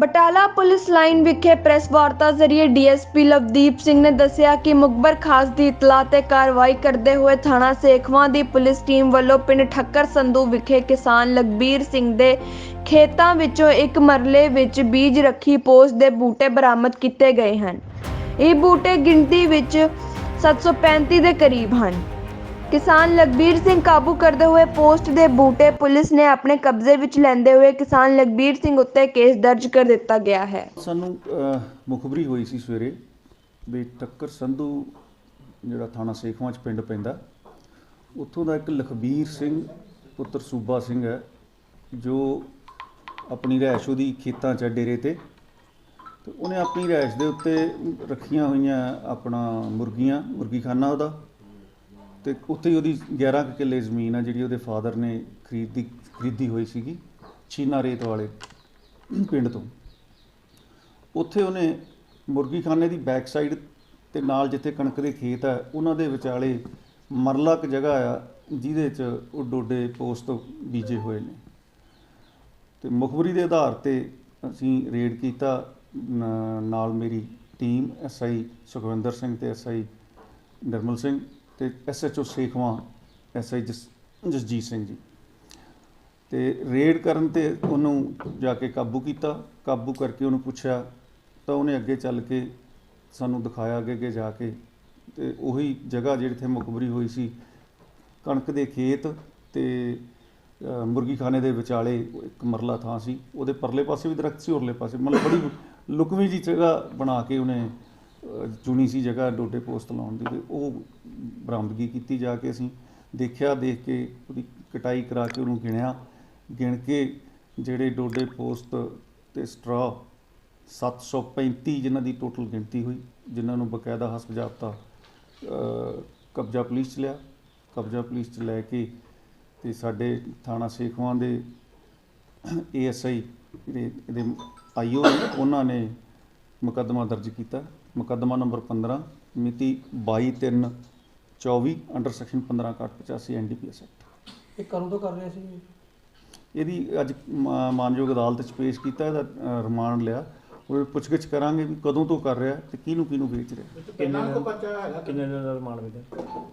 Batala police line ਵਿਖੇ press ਵਾਰਤਾ ਜ਼ਰੀਏ ਡੀਐਸਪੀ ਲਵਦੀਪ ਸਿੰਘ ਨੇ ਦੱਸਿਆ ਕਿ ਮੁਖਬਰ ਖਾਸ ਦੀ ਇਤਲਾਹ ਤੇ ਕਾਰਵਾਈ ਕਰਦੇ ਹੋਏ ਥਾਣਾ ਸੇਖਵਾਂ ਦੀ ਪੁਲਿਸ ਟੀਮ ਵੱਲੋਂ ਪਿੰਡ ਠੱਕਰ ਸੰਧੂ ਵਿਖੇ ਕਿਸਾਨ ਲਖਬੀਰ ਸਿੰਘ ਦੇ ਖੇਤਾਂ ਵਿੱਚੋਂ ਇੱਕ ਮਰਲੇ ਵਿੱਚ ਬੀਜ ਰੱਖੀ ਪੋਸਟ ਦੇ ਬੂਟੇ ਬਰਾਮਦ ਕੀਤੇ ਗਏ ਹਨ। ਇਹ ਬੂਟੇ ਗਿਣਤੀ ਵਿੱਚ 735 ਦੇ ਕਰੀਬ ਹਨ। ਕਿਸਾਨ ਲਖਬੀਰ ਸਿੰਘ ਕਾਬੂ ਕਰਦੇ ਹੋਏ ਪੋਸਟ ਦੇ ਬੂਟੇ ਪੁਲਿਸ ਨੇ ਆਪਣੇ ਕਬਜ਼ੇ ਵਿੱਚ ਲੈਂਦੇ ਹੋਏ ਕਿਸਾਨ ਲਖਬੀਰ ਸਿੰਘ ਉੱਤੇ ਕੇਸ ਦਰਜ ਕਰ ਦਿੱਤਾ ਗਿਆ ਹੈ। ਸਾਨੂੰ ਮੁਖਬਰੀ ਹੋਈ ਸੀ ਸਵੇਰੇ ਵੀ ਟੱਕਰ ਸੰਧੂ ਜਿਹੜਾ ਥਾਣਾ ਸੇਖਵਾਂ ਚ ਪਿੰਡ ਪੈਂਦਾ, ਉੱਥੋਂ ਦਾ ਇੱਕ ਲਖਬੀਰ ਸਿੰਘ ਪੁੱਤਰ ਸੂਬਾ ਸਿੰਘ ਹੈ, ਜੋ ਆਪਣੀ ਰਿਹਾਇਸ਼ ਉਹਦੀ ਖੇਤਾਂ ਚ ਡੇਰੇ ਤੇ ਤੇ ਉਹਨੇ ਆਪਣੀ ਰਿਹਾਇਸ਼ ਦੇ ਉੱਤੇ ਰੱਖੀਆਂ ਹੋਈਆਂ ਆਪਣਾ ਮੁਰਗੀਆਂ, ਮੁਰਗੀਖਾਨਾ ਉਹਦਾ ਤੇ ਉੱਥੇ ਹੀ ਉਹਦੀ 11 ਕੁ ਕਿੱਲੇ ਜ਼ਮੀਨ ਆ ਜਿਹੜੀ ਉਹਦੇ ਫਾਦਰ ਨੇ ਖਰੀਦੀ ਖਰੀਦੀ ਹੋਈ ਸੀਗੀ ਛੀਨਾ ਰੇਤ ਵਾਲੇ ਪਿੰਡ ਤੋਂ। ਉੱਥੇ ਉਹਨੇ ਮੁਰਗੀਖਾਨੇ ਦੀ ਬੈਕ ਸਾਈਡ ਤੇ ਨਾਲ ਜਿੱਥੇ ਕਣਕ ਦੇ ਖੇਤ ਆ, ਉਹਨਾਂ ਦੇ ਵਿਚਾਲੇ ਮਰਲਾ ਕੁ ਜਗ੍ਹਾ ਆ, ਜਿਹਦੇ 'ਚ ਉਹ ਡੋਡੇ ਪੋਸਟ ਬੀਜੇ ਹੋਏ ਨੇ। ਤੇ ਮੁਖਬਰੀ ਦੇ ਆਧਾਰ ਤੇ ਅਸੀਂ ਰੇਡ ਕੀਤਾ ਨਾਲ ਮੇਰੀ ਟੀਮ ਐਸਆਈ ਸੁਖਵਿੰਦਰ ਸਿੰਘ ਤੇ ਐਸਆਈ ਨਿਰਮਲ ਸਿੰਘ। ਤੇ ਐਸਐਚਓ ਸੇਖਵਾਂ ਐਸਆਈ ਜਸਜੀਤ ਸਿੰਘ ਜੀ। ਤੇ ਰੇਡ ਕਰਨ ਤੇ ਉਹਨੂੰ ਜਾ ਕੇ ਕਾਬੂ ਕੀਤਾ ਕਾਬੂ ਕਰਕੇ ਉਹਨੂੰ ਪੁੱਛਿਆ ਤਾਂ ਉਹਨੇ ਅੱਗੇ ਚੱਲ ਕੇ ਸਾਨੂੰ ਦਿਖਾਇਆ ਅੱਗੇ ਅੱਗੇ ਜਾ ਕੇ। ਤੇ ਉਹੀ ਜਗ੍ਹਾ ਜਿਹੜੀ ਤੇ ਮੁਖਬਰੀ ਹੋਈ ਸੀ ਕਣਕ ਦੇ ਖੇਤ ਤੇ ਅ, ਮੁਰਗੀਖਾਨੇ ਦੇ ਵਿਚਾਲੇ ਇੱਕ ਮਰਲਾ ਥਾਂ ਸੀ। ਉਹਦੇ ਪਰਲੇ ਪਾਸੇ ਵੀ ਦਰਖਤ ਸੀ ਉਰਲੇ ਪਾਸੇ ਮਤਲਬ ਬੜੀ ਲੁਕਵੀਂ ਜੀ ਜਗ੍ਹਾ ਬਣਾ ਕੇ ਉਹਨੇ ਚੁਣੀ ਸੀ ਜਗ੍ਹਾ ਡੋਡੇ ਪੋਸਟ ਲਾਉਣ ਦੀ ਤੇ ਉਹ ਬਰਾਮਦਗੀ ਕੀਤੀ ਜਾ ਕੇ ਅਸੀਂ ਦੇਖਿਆ, ਦੇਖ ਕੇ ਉਹਦੀ ਕਟਾਈ ਕਰਾ ਕੇ ਉਹਨੂੰ ਗਿਣਿਆ। ਗਿਣ ਕੇ ਜਿਹੜੇ ਡੋਡੇ ਪੋਸਟ ਤੇ ਸਟਰਾ 735 ਜਿਨ੍ਹਾਂ ਦੀ ਟੋਟਲ ਗਿਣਤੀ ਹੋਈ, ਜਿਨ੍ਹਾਂ ਨੂੰ ਬਕਾਇਦਾ ਹਸਪ ਕਬਜ਼ਾ ਪੁਲਿਸ ਚ ਲਿਆ। ਕਬਜ਼ਾ ਪੁਲਿਸ ਚ ਲੈ ਕੇ ਤੇ ਸਾਡੇ ਥਾਣਾ ਸੇਖਵਾਂ ਦੇ ਏਐਸਆਈ, ਜਿਹੜੇ ਇਹਦੇ ਆਈਓ ਉਹਨਾਂ ਨੇ ਮੁਕੱਦਮਾ ਦਰਜ ਕੀਤਾ। ਮੁਕੱਦਮਾ ਨੰਬਰ 15 ਮਿਤੀ 22/3/24 ਅੰਡਰ ਸੈਕਸ਼ਨ 15/85 ਐਨਡੀਪੀਐਸ ਐਕਟ। ਇਹ ਕਦੋਂ ਤੋਂ ਕਰ ਰਹੇ ਸੀ? ਇਹਦੀ ਅੱਜ ਮਾਨਯੋਗ ਅਦਾਲਤ 'ਚ ਪੇਸ਼ ਕੀਤਾ ਇਹਦਾ ਰਿਮਾਂਡ ਲਿਆ। ਉਹ ਪੁੱਛਗਿੱਛ ਕਰਾਂਗੇ ਵੀ ਕਦੋਂ ਤੋਂ ਕਰ ਰਿਹਾ ਤੇ ਕਿਹਨੂੰ ਕਿਹਨੂੰ ਵੇਚ ਰਿਹਾ। ਕਿੰਨਾ ਕੋ ਬੱਚਾ ਹੈਗਾ ਕਿੰਨੇ ਦਿਨ ਦਾ ਰਿਮਾਂਡ ਮਿਲਿਆ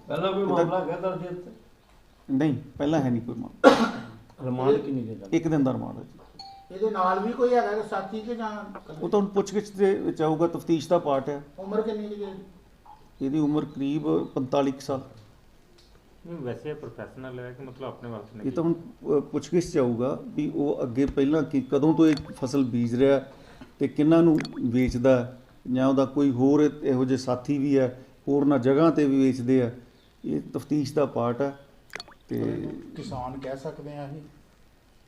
ਪਹਿਲਾਂ ਕੋਈ ਮਾਮਲਾ ਹੈਗਾ ਦਰਜ ਇੱਥੇ? ਨਹੀਂ ਪਹਿਲਾਂ ਹੈ ਨਹੀਂ ਕੋਈ ਮਾਮਲਾ। ਰਿਮਾਂਡ ਕਿੰਨੀ ਦਿਨ ਦਾ? ਇੱਕ ਦਿਨ ਦਾ ਰਿਮਾਂਡ ਹੈ ਜੀ। ਇਹਦੇ ਨਾਲ ਵੀ ਕੋਈ ਹੈਗਾ ਕਿ ਸਾਥੀ ਕਿ ਜਾਂ ਉਹ ਤਾਂ ਹੁਣ ਪੁੱਛਗਿੱਛ ਦੇ ਵਿੱਚ ਆਊਗਾ ਤਫਤੀਸ਼ ਦਾ ਪਾਰਟ ਹੈ। ਉਮਰ ਕਿੰਨੀ ਕੁ ਜੀ ਇਹਦੀ? ਉਮਰ ਕਰੀਬ 45 ਕੁ ਸਾਲ। ਨਹੀਂ ਵੈਸੇ ਪ੍ਰੋਫੈਸ਼ਨਲ ਹੈ ਕਿ ਮਤਲਬ ਆਪਣੇ ਵਾਸਤੇ ਇਹ ਤਾਂ ਹੁਣ ਅ, ਪੁੱਛਗਿੱਛ ਚ ਆਊਗਾ ਵੀ ਉਹ ਅੱਗੇ ਪਹਿਲਾਂ ਕਿ ਕਦੋਂ ਤੋਂ ਇਹ ਫਸਲ ਬੀਜ ਰਿਹਾ ਤੇ ਕਿੰਨਾਂ ਨੂੰ ਵੇਚਦਾ ਜਾਂ ਉਹਦਾ ਕੋਈ ਹੋਰ ਇਹੋ ਜਿਹੇ ਸਾਥੀ ਵੀ ਹੈ ਹੋਰਨਾਂ ਜਗ੍ਹਾ ਤੇ ਵੀ ਵੇਚਦੇ ਆ। ਇਹ ਤਫਤੀਸ਼ ਦਾ ਪਾਰਟ ਹੈ ਤੇ ਕਿਸਾਨ ਕਹਿ ਸਕਦੇ ਆ ਅਸੀਂ।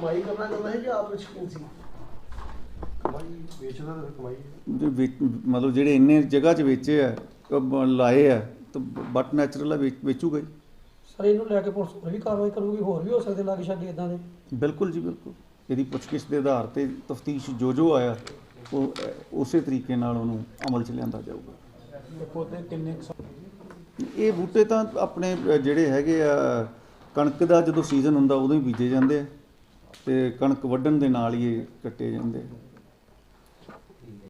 ਕਮਾਈ ਕਰਨਾ ਚਾਹੁੰਦਾ ਹੈ ਕਿ ਆਪ ਵਿੱਚ ਸ਼ੌਕੀਨ ਸੀ? ਕਮਾਈ ਵੇਚਦਾ ਤਾਂ ਫਿਰ ਕਮਾਈ ਹੈ। ਵੇਚ- ਮਤਲਬ ਜਿਹੜੇ ਇੰਨੇ ਜਗ੍ਹਾ 'ਚ ਵੇਚੇ ਆ ਅਹ ਬ- ਲਾਏ ਆ ਤਾਂ ਬਟ ਨੈਚੁਰਲ ਆ ਵੇਚ- ਵੇਚੂਗਾ ਹੀ ਸਰ ਇਹਨੂੰ ਲੈ ਕੇ ਪੁਲਿਸ ਹੋਰ ਵੀ ਕਾਰਵਾਈ ਕਰੂਗੀ ਹੋਰ ਵੀ ਹੋ ਸਕਦੇ ਲਾਗੇ ਛਾਗੇ ਇਦਾਂ ਦੇ? ਬਿਲਕੁਲ ਜੀ ਬਿਲਕੁਲ। ਇਹਦੀ ਪੁੱਛਗਿੱਛ ਦੇ ਆਧਾਰ ਤੇ ਤਫਤੀਸ਼ ਜੋ ਜੋ ਆਇਆ ਉਹ ਅਹ, ਉਸੇ ਤਰੀਕੇ ਨਾਲ ਉਹਨੂੰ ਅਮਲ 'ਚ ਲਿਆਂਦਾ ਜਾਊਗਾ। ਇਹ ਪੌਦੇ ਕਿੰਨੇ ਕੁ ਸਾ- ਇਹ ਬੂਟੇ ਤਾਂ ਆਪਣੇ ਅਹ, ਜਿਹੜੇ ਹੈਗੇ ਆ ਕਣਕ ਦਾ ਜਦੋਂ ਸੀਜ਼ਨ ਹੁੰਦਾ ਉਦੋਂ ਹੀ ਬੀਜੇ ਜਾਂਦੇ ਆ। ਤੇ ਕਣਕ ਵੱਢਣ ਦੇ ਨਾਲ ਹੀ ਇਹ ਕੱਟੇ ਜਾਂਦੇ